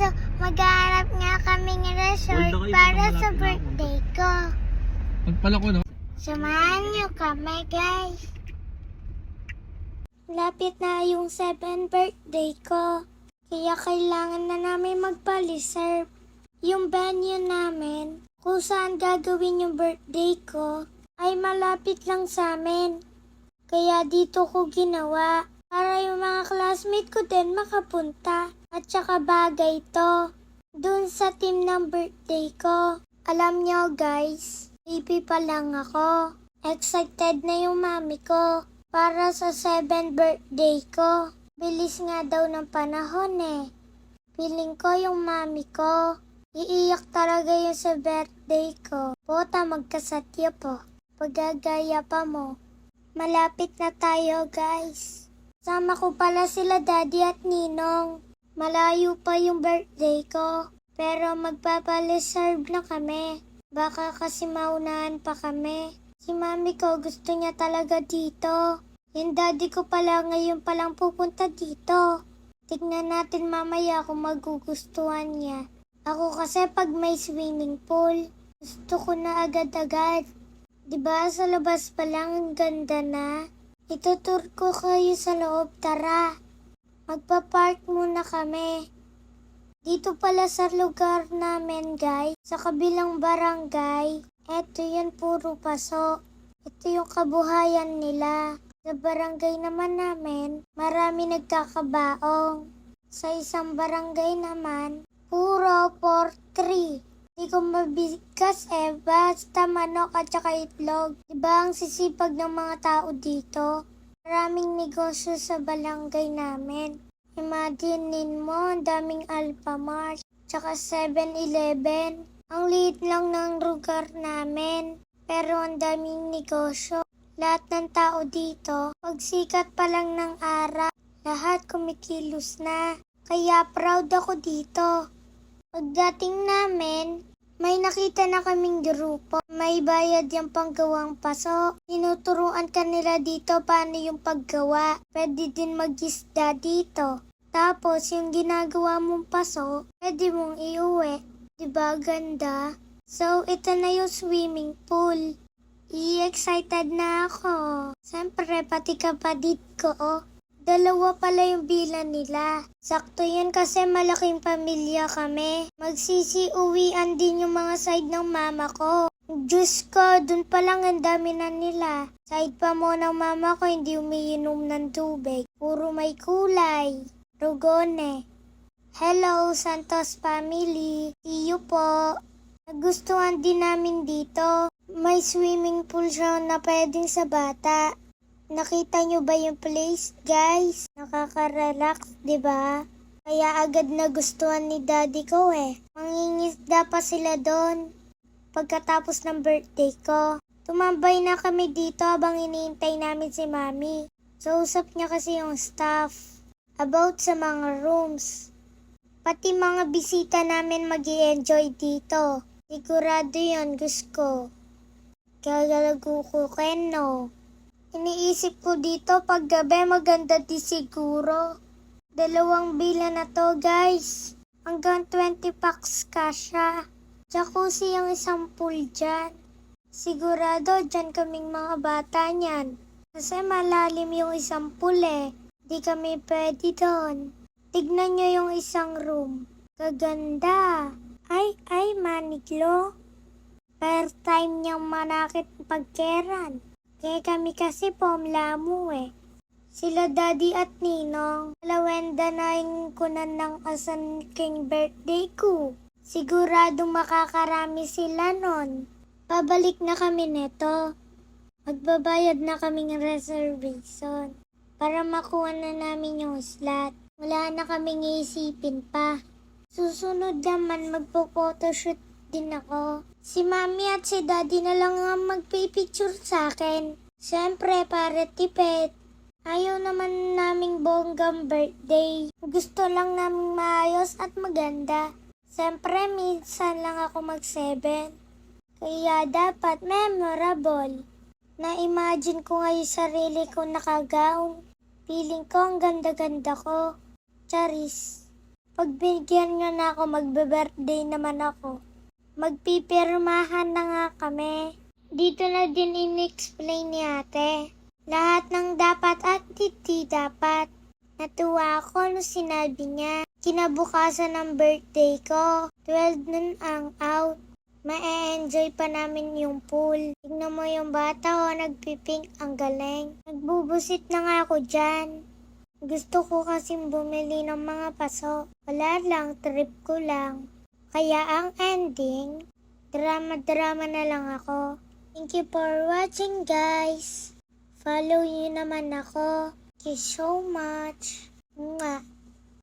So, maghanap nga kami ng resort para sa birthday ko. Pagpala ko, no? Samahan niyo kami, guys. Lapit na yung 7 birthday ko. Kaya kailangan na namin magpa-reserve. Yung venue namin, kung saan gagawin yung birthday ko, ay malapit lang sa amin. Kaya dito ko ginawa para yung mga classmate ko din makapunta. At saka bagay to. Dun sa team ng birthday ko. Alam nyo guys, baby pa lang ako. Excited na yung mami ko para sa 7 birthday ko. Bilis nga daw ng panahon eh. Feeling ko yung mami ko. Iiyak talaga yung sa birthday ko. Pota magkasatya po. Pagagaya pa mo. Malapit na tayo guys. Sama ko pala sila daddy at ninong. Malayo pa yung birthday ko. Pero magpapaliserve na kami. Baka kasi maunahan pa kami. Si mami ko gusto niya talaga dito. Yung daddy ko pala ngayon palang pupunta dito. Tignan natin mamaya kung magugustuhan niya. Ako kasi pag may swimming pool, gusto ko na agad-agad. 'Di ba sa labas pa lang ang ganda na? Itutur ko kayo sa loob, tara. Magpa-park muna kami. Dito pala sa lugar namin, guys, sa kabilang barangay, eto yan puro paso. Ito yung kabuhayan nila. Sa barangay naman namin, marami nagkakabaong. Sa isang barangay naman, puro 4-3. Di ko mabigas eh, basta manok at saka itlog. Diba ang sisipag ng mga tao dito? Maraming negosyo sa barangay namin. Imaginin mo, ang daming Alphamart, tsaka 7-Eleven. Ang liit lang ng lugar namin, pero ang daming negosyo. Lahat ng tao dito, pagsikat pa lang ng araw, lahat kumikilos na. Kaya proud ako dito. Pagdating namin, may nakita na kaming grupo. May bayad yung panggawang paso. Tinuturuan ka nila dito paano yung paggawa. Pwede din mag-isda dito. Tapos yung ginagawa mong paso, pwede mong iuwi. Diba ganda? So, ito na yung swimming pool. I-excited na ako. Siyempre, pati kapatid ko, oh. Dalawa pala yung bilan nila. Sakto yan kasi malaking pamilya kami. Magsisi-uwian din yung mga side ng mama ko. Diyos ko, dun pa lang ang dami na nila. Side pa mo ng mama ko hindi umiinom ng tubig. Puro may kulay. Rugone. Hello, Santos family. See you po. Nagustuhan din namin dito. May swimming pool siya na pwedeng sa bata. Nakita nyo ba yung place, guys? Nakaka-relax, ba? Kaya agad nagustuhan ni daddy ko eh. Mangingisda pa sila doon. Pagkatapos ng birthday ko, tumambay na kami dito habang iniintay namin si mami. So, usap niya kasi yung staff about sa mga rooms. Pati mga bisita namin mag enjoy dito. Sigurado yon gusto ko. Gagalago ko keno. Iniisip ko dito pag gabi maganda di siguro. Dalawang bila na to guys. Hanggang 20 packs kasha. Jacuzzi ang isang pool dyan. Sigurado dyan kaming mga bata niyan. Kasi malalim yung isang pool eh. Di kami pwede doon. Tignan nyo yung isang room. Kaganda. Ay, ay, maniglo. First time niyang manakit pagkeran. Kaya kami kasi pomlamu eh. Sila daddy at ninong. Lawenda na yung kunan ng asan king birthday ko. Sigurado makakarami sila nun. Pabalik na kami neto. Magbabayad na kaming reservation para makuha na namin yung slot. Wala na kaming iisipin pa. Susunod naman magpo-photoshoot din ako. Si mami at si daddy na lang ang magpipicture sa akin. Siyempre, para tipid. Ayaw naman naming bonggang birthday. Gusto lang naming maayos at maganda. Siyempre, minsan lang ako mag-seven. Kaya dapat memorable. Na-imagine ko nga sarili ko nakagown. Feeling ko ang ganda-ganda ko. Charis. Pagbigyan nyo na ako, magbe-birthday naman ako. Magpipirmahan na nga kami. Dito na din in-explain ni ate. Lahat ng dapat at hindi dapat. Natuwa ako nung sinabi niya. Kinabukasan ng birthday ko. 12 nun ang out. Ma-enjoy pa namin yung pool. Tignan mo yung bata o nagpipink ang galing. Nagbubusit na nga ako dyan. Gusto ko kasing bumili ng mga paso. Wala lang, trip ko lang. Kaya ang ending, drama-drama na lang ako. Thank you for watching guys. Follow you naman ako. Thank you so much. Mwah.